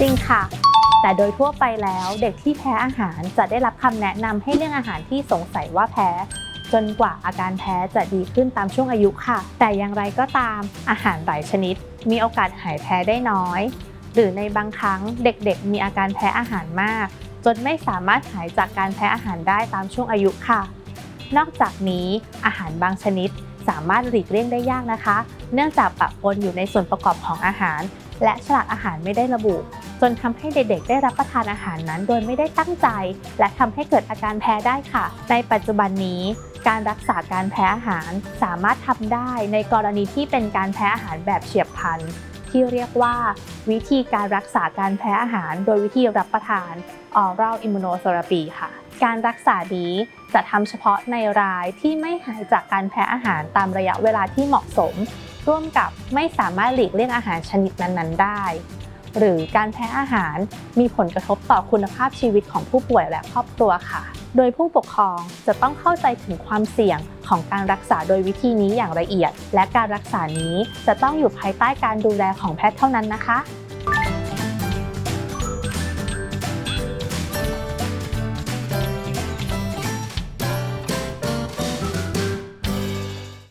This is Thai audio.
จริงค่ะ แต่โดยทั่วไปแล้วเด็กที่แพ้อาหารจะได้รับคำแนะนำให้เลี่ยงอาหารที่สงสัยว่าแพ้ จนกว่าอาการแพ้จะดีขึ้นตามช่วงอายุค่ะ แต่อย่างไรก็ตามอาหารหลายชนิด มีโอกาสหายแพ้ได้น้อย หรือในบางครั้งเด็กๆ มีอาการแพ้อาหารมาก จนไม่สามารถหายจากการแพ้อาหารได้ตามช่วงอายุค่ะ นอกจากนี้อาหารบางชนิดสามารถหลีกเลี่ยงได้ยากนะคะ เนื่องจากปะปนอยู่ในส่วนประกอบของอาหาร และฉลากอาหารไม่ได้ระบุ นทำให้เด็กๆ ได้รับประทานอาหารนั้น โดยไม่ได้ตั้งใจ และทำให้เกิดอาการแพ้ได้ค่ะ ในปัจจุบันนี้ การรักษาการแพ้อาหารสามารถทำได้ในกรณีที่เป็นการแพ้อาหารแบบเฉียบพลันที่เรียกว่า วิธีการรักษาการแพ้อาหาร โดยวิธีรับประทาน oral immunotherapy ค่ะ การรักษานี้จะทำเฉพาะในรายที่ไม่หายจากการแพ้อาหารตามระยะเวลาที่เหมาะสม ร่วมกับไม่สามารถหลีกเลี่ยงอาหารชนิดนั้น ๆ ได้ หรือการแพ้อาหาร มีผลกระทบต่อคุณภาพชีวิตของผู้ป่วยและครอบครัวค่ะ โดยผู้ปกครองจะต้องเข้าใจถึงความเสี่ยงของการรักษาโดยวิธีนี้อย่างละเอียด และการรักษานี้จะต้องอยู่ภายใต้การดูแลของแพทย์เท่านั้นนะคะ